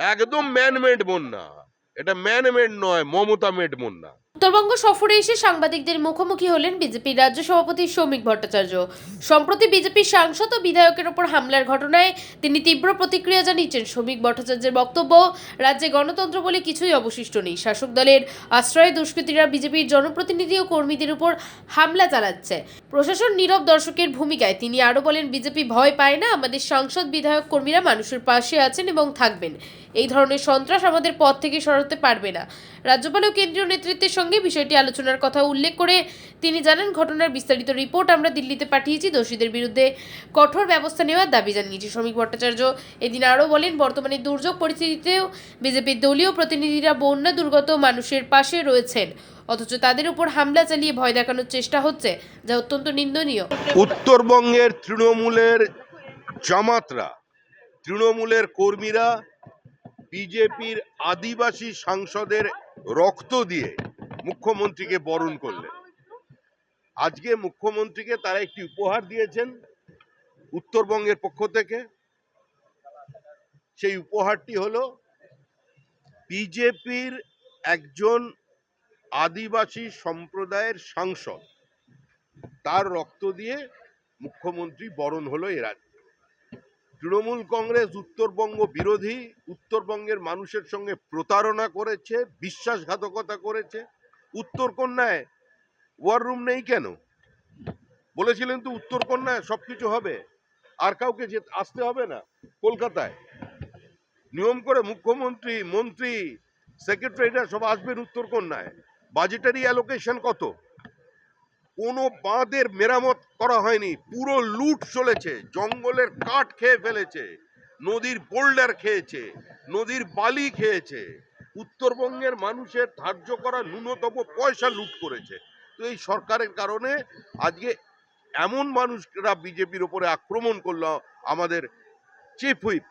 একদম ম্যানমেড বন্যা। এটা ম্যানমেড নয় মমতা মেড বন্যা। উত্তরবঙ্গ সফরে এসে সাংবাদিকদের মুখোমুখি হলেন বিজেপির রাজ্য সভাপতি সৌমিক ভট্টাচার্য। সম্প্রতি বিজেপির সাংসদ ও বিধায়কের ওপর হামলার ঘটনায় তিনি তীব্র প্রতিক্রিয়া জানিয়েছেন। সৌমিক ভট্টাচার্যের বক্তব্য, রাজ্যে গণতন্ত্র বলে কিছুই অবশিষ্ট নেই। শাসক দলের আশ্রয়ে দুষ্কৃতীরা বিজেপির জনপ্রতিনিধি ও কর্মীদের উপর হামলা চালাচ্ছে। প্রশাসন নীরব দর্শকের ভূমিকায় তিনি আরও বলেন, বিজেপি ভয় পায় না, আমাদের সাংসদ, বিধায়ক, কর্মীরা মানুষের পাশে আছেন এবং থাকবেন। এই ধরনের সন্ত্রাস আমাদের পথ থেকে সরাতে পারবে না। রাজ্যপাল ও কেন্দ্রীয় নেতৃত্বের সঙ্গে বিষয়টি আলোচনার কথা উল্লেখ করে তিনি জানান, ঘটনার বিস্তারিত রিপোর্ট আমরা দিল্লিতে পাঠিয়েছি দোষীদের বিরুদ্ধে কঠোর ব্যবস্থা নেওয়ার দাবি জানিয়েছি শ্রমিক ভট্টাচার্য। এদিন আরও বলেন, বর্তমানে দুর্যোগ পরিস্থিতিতেও বিজেপির দলীয় প্রতিনিধিরা বন্যা দুর্গত মানুষের পাশে রয়েছেন, অথচ তাদের উপর হামলা চালিয়ে ভয় দেখানোর চেষ্টা হচ্ছে, যা অত্যন্ত নিন্দনীয়। উত্তরবঙ্গের তৃণমূলের জামাতরা, তৃণমূলের কর্মীরা, বিজেপির আদিবাসী সাংসদের রক্ত দিয়ে মুখ্যমন্ত্রীকে বরণ করলেন। আজকে মুখ্যমন্ত্রীকে তারা একটি উপহার দিয়েছেন উত্তরবঙ্গের পক্ষ থেকে। সেই উপহারটি হলো বিজেপির একজন আদিবাসী সম্প্রদায়ের সাংসদ। তার রক্ত দিয়ে মুখ্যমন্ত্রী বরণ হলো এ রাজ্যে। তৃণমূল কংগ্রেস উত্তরবঙ্গ বিরোধী, উত্তরবঙ্গের মানুষের সঙ্গে প্রতারণা করেছে, বিশ্বাসঘাতকতা করেছে উত্তরকন্যায় ওয়ার রুম নেই কেন? বলেছিলেন তো উত্তরকন্যায় সবকিছু হবে। আর কাউকে যে আসতে হবে না, কলকাতায়। নিয়ম করে মুখ্যমন্ত্রী, মন্ত্রী সেক্রেটারিরা সব আসবেন উত্তরকন্যায় বাজেটারি অ্যালোকেশন কত? কোনো বাঁধের মেরামত করা হয়নি। পুরো লুট চলেছে। জঙ্গলের কাঠ খেয়ে ফেলেছে। নদীর বোল্ডার খেয়েছে। নদীর বালি খেয়েছে। উত্তরবঙ্গের মানুষের ধার্য করা ন্যূনতম পয়সা লুট করেছে। তো এই সরকারের কারণে আজকে এমন মানুষরা বিজেপির ওপরে আক্রমণ করল, আমাদের চিফ হুইপ।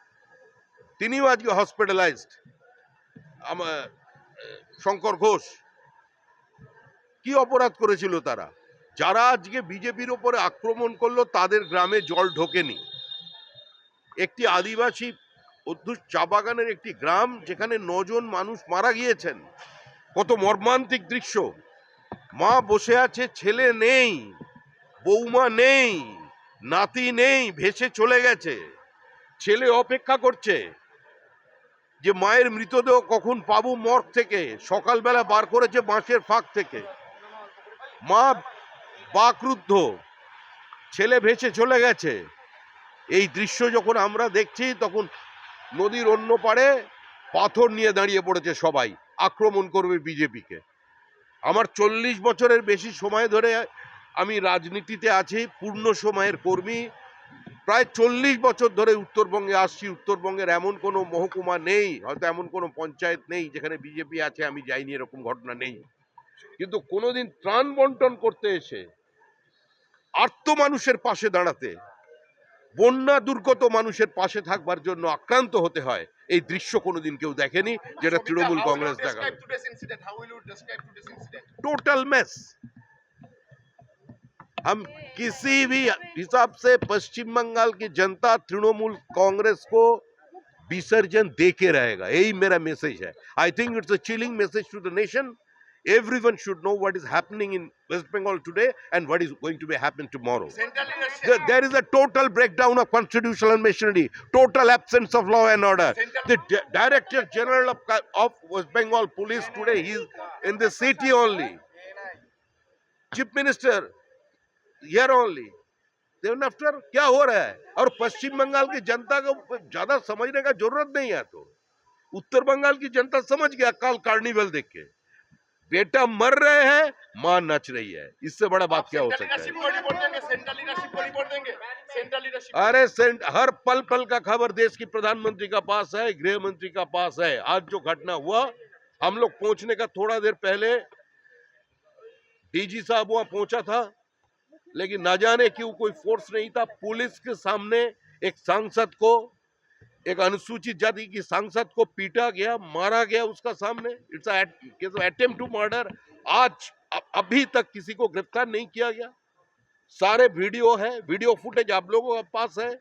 তিনিও আজকে হসপিটালাইজড শঙ্কর ঘোষ। কি অপরাধ করেছিল তারা? যারা আজকে বিজেপির ওপরে আক্রমণ করল, তাদের গ্রামে জল ঢোকেনি। একটি আদিবাসী অধ্যুষ চা বাগানের একটি গ্রাম যেখানে নজন মানুষ মারা গিয়েছেন। কত মর্মান্তিক দৃশ্য। মা বসে আছে, ছেলে নেই, বৌমা নেই, নাতি নেই, ভেসে চলে গেছে। ছেলে অপেক্ষা করছে যে মায়ের মৃতদেহ কখন পাবো মর্গ থেকে। সকালবেলা বার করেছে বাঁশের ফাঁক থেকে। মা বাকরুদ্ধ, ছেলে ভেসে চলে গেছে। এই দৃশ্য যখন আমরা দেখছি, তখন নদীর অন্য পাড়ে পাথর নিয়ে দাঁড়িয়ে পড়েছে সবাই, আক্রমণ করবে বিজেপিকে। আমার চল্লিশ বছরের বেশি সময় ধরে আমি রাজনীতিতে আছি, পূর্ণ সময়ের কর্মী। প্রায় চল্লিশ বছর ধরে উত্তরবঙ্গে আসছি, উত্তরবঙ্গের এমন কোনো মহকুমা নেই, হয়তো এমন কোনো পঞ্চায়েত নেই যেখানে বিজেপি আছে, আমি যাইনি, এরকম ঘটনা নেই। কিন্তু কোনোদিন ত্রাণ বন্টন করতে এসে আর্ত মানুষের পাশে দাঁড়াতে বন্যা দুর্গত মানুষের পাশে থাকবার জন্য আক্রান্ত হতে হয় এই দৃশ্য কোনোদিন কেউ দেখেনি যেটা তৃণমূল কংগ্রেস দেখাবে टोटल मेस हम किसी भी हिसाब से पश्चिम बंगाल की जनता तृणमूल कांग्रेस को विसर्जन दे के रहेगा यही मेरा मैसेज है I think it's a chilling message to the nation everyone should know what is happening in west bengal today and what is going to be happen tomorrow there, there is a total breakdown of constitutional machinery total absence of law and order the Di- director general of, Ka- of west bengal police today he is in the city only chief minister here only then after क्या हो रहा है और पश्चिम बंगाल की जनता को ज्यादा समझने का जरूरत नहीं है तो उत्तर बंगाल की जनता समझ गया कल कार्निवल देख के बेटा मर रहे हैं माँ नच रही है। इससे बड़ा बात क्या हो सकता है? अरे सेंट हर पल पल का खबर देश की प्रधानमंत्री का पास है गृह मंत्री का पास है। आज जो घटना हुआ हम लोग पहुँचने का थोड़ा देर पहले डीजी साहब वहाँ पहुँचा था लेकिन न जाने क्यों कोई फोर्स नहीं था। पुलिस के सामने एक सांसद को एक अनुसूचित जाति की सांसद को पीटा गया मारा गया उसका सामने इट्स अटेम्प्ट टू मर्डर आज अ- अभी तक किसी को गिरफ्तार नहीं किया गया सारे वीडियो है वीडियो फुटेज आप लोगों के पास है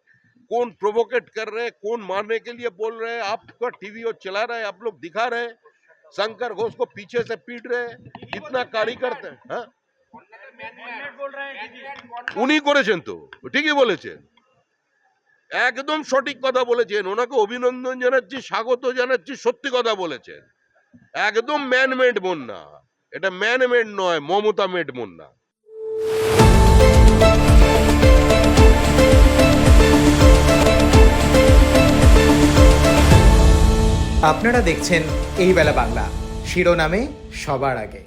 कौन प्रोवोकेट कर रहे हैं कौन मारने के लिए बोल रहे हैं आपका टीवी और चला रहा है आप लोग दिखा रहे हैं शंकर घोष को पीछे से पीट रहे हैं कितना कारी करते हैं हाँ? উনি করেছেন তো ঠিকই বলেছেন একদম সঠিক কথা বলেছেন। ওনাকে অভিনন্দন জানাচ্ছি, স্বাগত জানাচ্ছি, সত্যি কথা বলেছেন। একদম ম্যানমেড বন্যা। এটা ম্যানমেড নয় মমতা মেড বন্যা। আপনারা দেখছেন এই বেলা বাংলা। শিরোনামে সবার আগে।